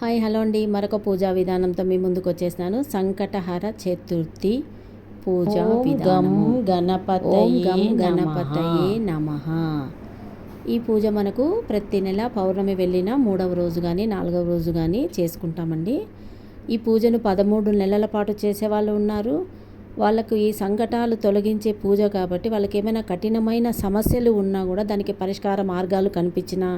Hi hello అండి. మరొక పూజా విధానంతో మీ ముందుకు వచ్చేసినాను. సంకటహర చతుర్థి పూజా గం గణపతయే ఓం గం. గణపతయే నమః. ఈ పూజ మనకు ప్రతి నెల పౌర్ణమి వెళ్ళిన మూడవ రోజు కానీ నాలుగవ రోజు కానీ చేసుకుంటామండి. ఈ పూజను పదమూడు నెలల పాటు చేసేవాళ్ళు ఉన్నారు. వాళ్ళకు ఈ సంకటాలు తొలగించే పూజ కాబట్టి వాళ్ళకి ఏమైనా కఠినమైన సమస్యలు ఉన్నా కూడా దానికి పరిష్కార మార్గాలు కనిపించినా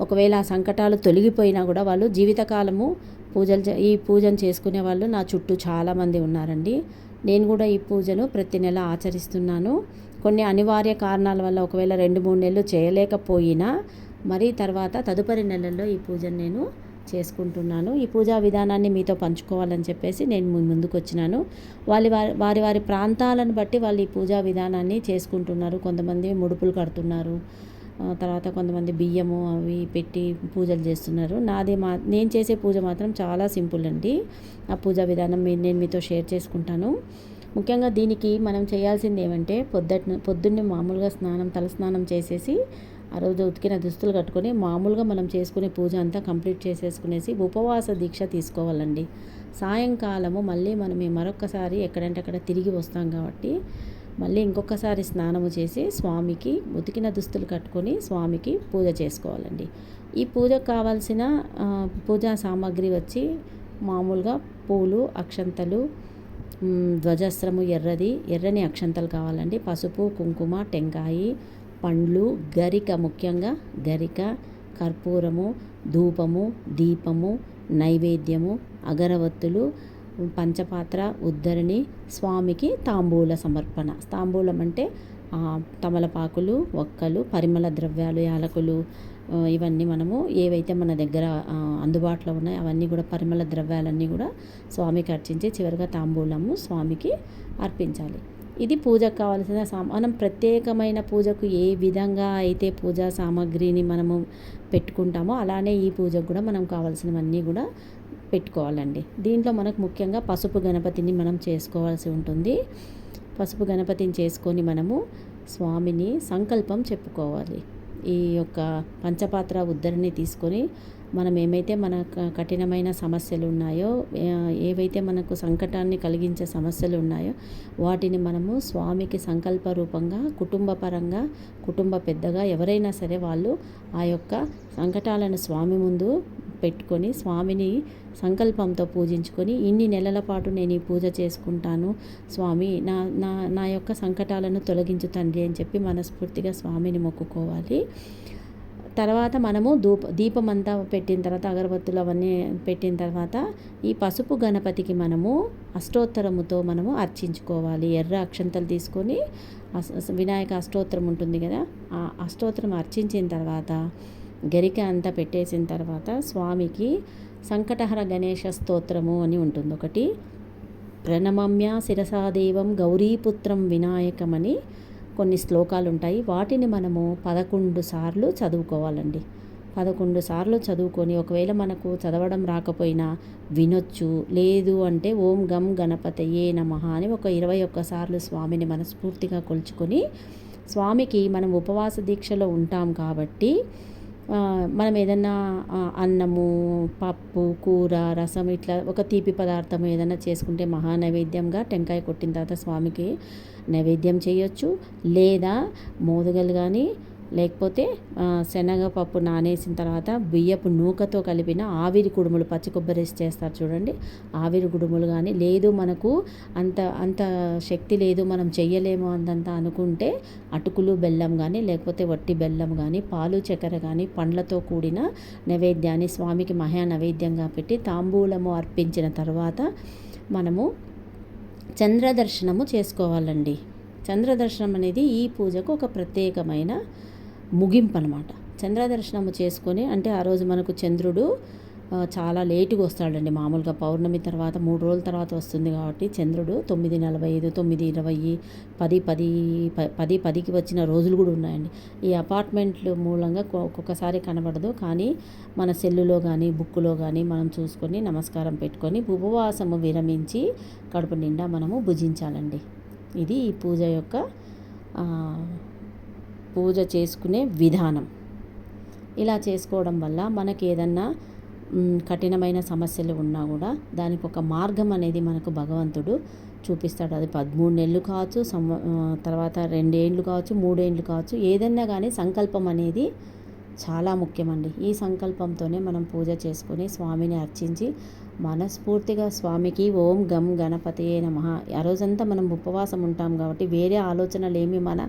ఒకవేళ ఆ సంకటాలు తొలగిపోయినా కూడా వాళ్ళు జీవితకాలము పూజలు చే- ఈ పూజను చేసుకునే వాళ్ళు నా చుట్టూ చాలామంది ఉన్నారండి. నేను కూడా ఈ పూజను ప్రతి నెల ఆచరిస్తున్నాను. కొన్ని అనివార్య కారణాల వల్ల ఒకవేళ రెండు మూడు నెలలు చేయలేకపోయినా మరి తర్వాత తదుపరి నెలల్లో ఈ పూజను నేను చేసుకుంటున్నాను. ఈ పూజా విధానాన్ని మీతో పంచుకోవాలని చెప్పేసి నేను ముందుకు వచ్చినాను వాళ్ళ వారి వారి వారి ప్రాంతాలను బట్టి వాళ్ళు ఈ పూజా విధానాన్ని చేసుకుంటున్నారు. కొంతమంది ముడుపులు కడుతున్నారు. తర్వాత కొంతమంది బియ్యము అవి పెట్టి పూజలు చేస్తున్నారు. నాది మా నేను చేసే పూజ మాత్రం చాలా సింపుల్ అండి. ఆ పూజా విధానం నేను మీతో షేర్ చేసుకుంటాను. ముఖ్యంగా దీనికి మనం చేయాల్సింది ఏమంటే పొద్దున్న పొద్దున్నే మామూలుగా స్నానం తల స్నానం చేసేసి ఆ రోజు ఉతికిన దుస్తులు కట్టుకొని మామూలుగా మనం చేసుకునే పూజ అంతా కంప్లీట్ చేసేసుకునేసి ఉపవాస దీక్ష తీసుకోవాలండి. సాయంకాలము మళ్ళీ మనం మరొకసారి ఎక్కడంటే అక్కడ తిరిగి వస్తాం కాబట్టి మళ్ళీ ఇంకొకసారి స్నానము చేసి స్వామికి ఉతికిన దుస్తులు కట్టుకొని స్వామికి పూజ చేసుకోవాలండి. ఈ పూజకు కావాల్సిన పూజా సామాగ్రి వచ్చి మామూలుగా పూలు అక్షంతలు ధ్వజస్త్రము ఎర్రది ఎర్రని అక్షంతలు కావాలండి. పసుపు కుంకుమ టెంకాయి పండ్లు గరిక ముఖ్యంగా గరిక కర్పూరము ధూపము దీపము నైవేద్యము అగరవత్తులు పంచపాత్ర ఉద్ధరణి స్వామికి తాంబూల సమర్పణ. తాంబూలం అంటే తమలపాకులు ఒక్కలు పరిమళ ద్రవ్యాలు యాలకులు ఇవన్నీ మనము ఏవైతే మన దగ్గర అందుబాటులో ఉన్నాయో అవన్నీ కూడా పరిమళ ద్రవ్యాలన్నీ కూడా స్వామికి అర్చించి చివరిగా తాంబూలము స్వామికి అర్పించాలి. ఇది పూజకు కావాల్సిన సా మనం ప్రత్యేకమైన పూజకు ఏ విధంగా అయితే పూజా సామాగ్రిని మనము పెట్టుకుంటామో అలానే ఈ పూజకు కూడా మనం కావాల్సినవన్నీ కూడా పెట్టుకోవాలండి. దీంట్లో మనకు ముఖ్యంగా పసుపు గణపతిని మనం చేసుకోవాల్సి ఉంటుంది. పసుపు గణపతిని చేసుకొని మనము స్వామిని సంకల్పం చెప్పుకోవాలి. ఈ యొక్క పంచపాత్ర ఉద్ధరణి తీసుకొని మనం ఏమైతే మన కఠినమైన సమస్యలు ఉన్నాయో ఏవైతే మనకు సంకటాన్ని కలిగించే సమస్యలు ఉన్నాయో వాటిని మనము స్వామికి సంకల్ప రూపంగా కుటుంబ పరంగా కుటుంబ పెద్దగా ఎవరైనా సరే వాళ్ళు ఆ యొక్క సంకటాలను స్వామి ముందు పెట్టుకొని స్వామిని సంకల్పంతో పూజించుకొని ఇన్ని నెలల పాటు నేను ఈ పూజ చేసుకుంటాను స్వామి నా నా నా యొక్క సంకటాలను తొలగించు తండ్రి అని చెప్పి మనస్ఫూర్తిగా స్వామిని మొక్కుకోవాలి. తర్వాత మనము దూప దీపం అంతా పెట్టిన తర్వాత అగరబత్తులు అవన్నీ పెట్టిన తర్వాత ఈ పసుపు గణపతికి మనము అష్టోత్తరముతో మనము అర్చించుకోవాలి. ఎర్ర అక్షంతలు తీసుకొని వినాయక అష్టోత్తరం ఉంటుంది కదా ఆ అష్టోత్తరం అర్చించిన తర్వాత గరిక అంతా పెట్టేసిన తర్వాత స్వామికి సంకటహర గణేష స్తోత్రము అని ఉంటుంది ఒకటి. ప్రణమమ్య శిరసాదేవం గౌరీపుత్రం వినాయకమని కొన్ని శ్లోకాలు ఉంటాయి. వాటిని మనము పదకొండు సార్లు చదువుకోవాలండి. పదకొండు సార్లు చదువుకొని ఒకవేళ మనకు చదవడం రాకపోయినా వినొచ్చు లేదు అంటే ఓం గం గణపతయే నమః అని ఒక ఇరవై ఒక్కసార్లు స్వామిని మనస్ఫూర్తిగా కొలుచుకొని స్వామికి మనం ఉపవాస దీక్షలో ఉంటాం కాబట్టి మనం ఏదన్నా అన్నము పప్పు కూర రసం ఇట్లా ఒక తీపి పదార్థం ఏదైనా చేసుకుంటే మహా నైవేద్యంగా టెంకాయ కొట్టిన తర్వాత స్వామికి నైవేద్యం చేయొచ్చు. లేదా మోదుగలు కానీ లేకపోతే శనగపప్పు నానేసిన తర్వాత బియ్యపు నూకతో కలిపిన ఆవిరి కుడుములు పచ్చి కొబ్బరి చేస్తారు చూడండి. ఆవిరి కుడుములు కానీ లేదు మనకు అంత అంత శక్తి లేదు మనం చెయ్యలేము అంతంత అనుకుంటే అటుకులు బెల్లం కానీ లేకపోతే వట్టి బెల్లం కానీ పాలు చక్కెర కానీ పండ్లతో కూడిన నైవేద్యాన్ని స్వామికి మహా నైవేద్యంగా పెట్టి తాంబూలము అర్పించిన తర్వాత మనము చంద్రదర్శనము చేసుకోవాలండి. చంద్రదర్శనం అనేది ఈ పూజకు ఒక ప్రత్యేకమైన ముగింపు అనమాట చంద్రదర్శనం చేసుకొని అంటే ఆ రోజు మనకు చంద్రుడు చాలా లేటుగా వస్తాడండి. మామూలుగా పౌర్ణమి తర్వాత మూడు రోజుల తర్వాత వస్తుంది కాబట్టి చంద్రుడు తొమ్మిది నలభై ఐదు తొమ్మిది ఇరవై పది పది పది పదికి వచ్చిన రోజులు కూడా ఉన్నాయండి. ఈ అపార్ట్మెంట్లు మూలంగా కొ- ఒక్కొక్కసారి కనబడదు. కానీ మన సెల్లులో కానీ బుక్కులో కానీ మనం చూసుకొని నమస్కారం పెట్టుకొని ఉపవాసము విరమించి కడుపు నిండా మనము భుజించాలండి. ఇది ఈ పూజ యొక్క పూజ చేసుకునే విధానం. ఇలా చేసుకోవడం వల్ల మనకి ఏదన్నా కఠినమైన సమస్యలు ఉన్నా కూడా దానికి ఒక మార్గం అనేది మనకు భగవంతుడు చూపిస్తాడు. అది పదమూడు నెలలు కావచ్చు సమ తర్వాత రెండేండ్లు కావచ్చు మూడేండ్లు కావచ్చు ఏదైనా కానీ సంకల్పం అనేది చాలా ముఖ్యమండి. ఈ సంకల్పంతోనే మనం పూజ చేసుకుని స్వామిని అర్చించి మనస్ఫూర్తిగా స్వామికి ఓం గం గణపతియే నమ. ఆ రోజంతా మనం ఉపవాసం ఉంటాం కాబట్టి వేరే ఆలోచనలు ఏమి మన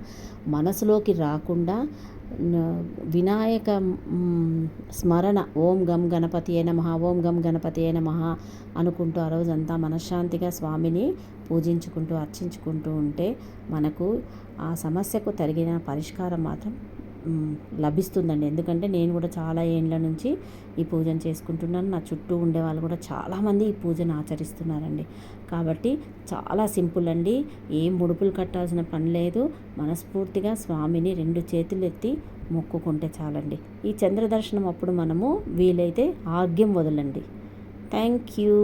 మనసులోకి రాకుండా వినాయక స్మరణ ఓం గం గణపతియే నమ ఓం గం గణపతియే నమ అనుకుంటూ ఆ రోజంతా మనశ్శాంతిగా స్వామిని పూజించుకుంటూ అర్చించుకుంటూ ఉంటే మనకు ఆ సమస్యకు తరిగిన పరిష్కారం మాత్రం లభిస్తుందండి. ఎందుకంటే నేను కూడా చాలా ఏండ్ల నుంచి ఈ పూజను చేసుకుంటున్నాను. నా చుట్టూ ఉండే వాళ్ళు కూడా చాలామంది ఈ పూజను ఆచరిస్తున్నారండి. కాబట్టి చాలా సింపుల్ అండి. ఏం ముడుపులు కట్టాల్సిన పని లేదు. మనస్ఫూర్తిగా స్వామిని రెండు చేతులు ఎత్తి మొక్కుకుంటే చాలండి. ఈ చంద్రదర్శనం అప్పుడు మనము వీలైతే ఆగ్యం వదలండి. Thank you.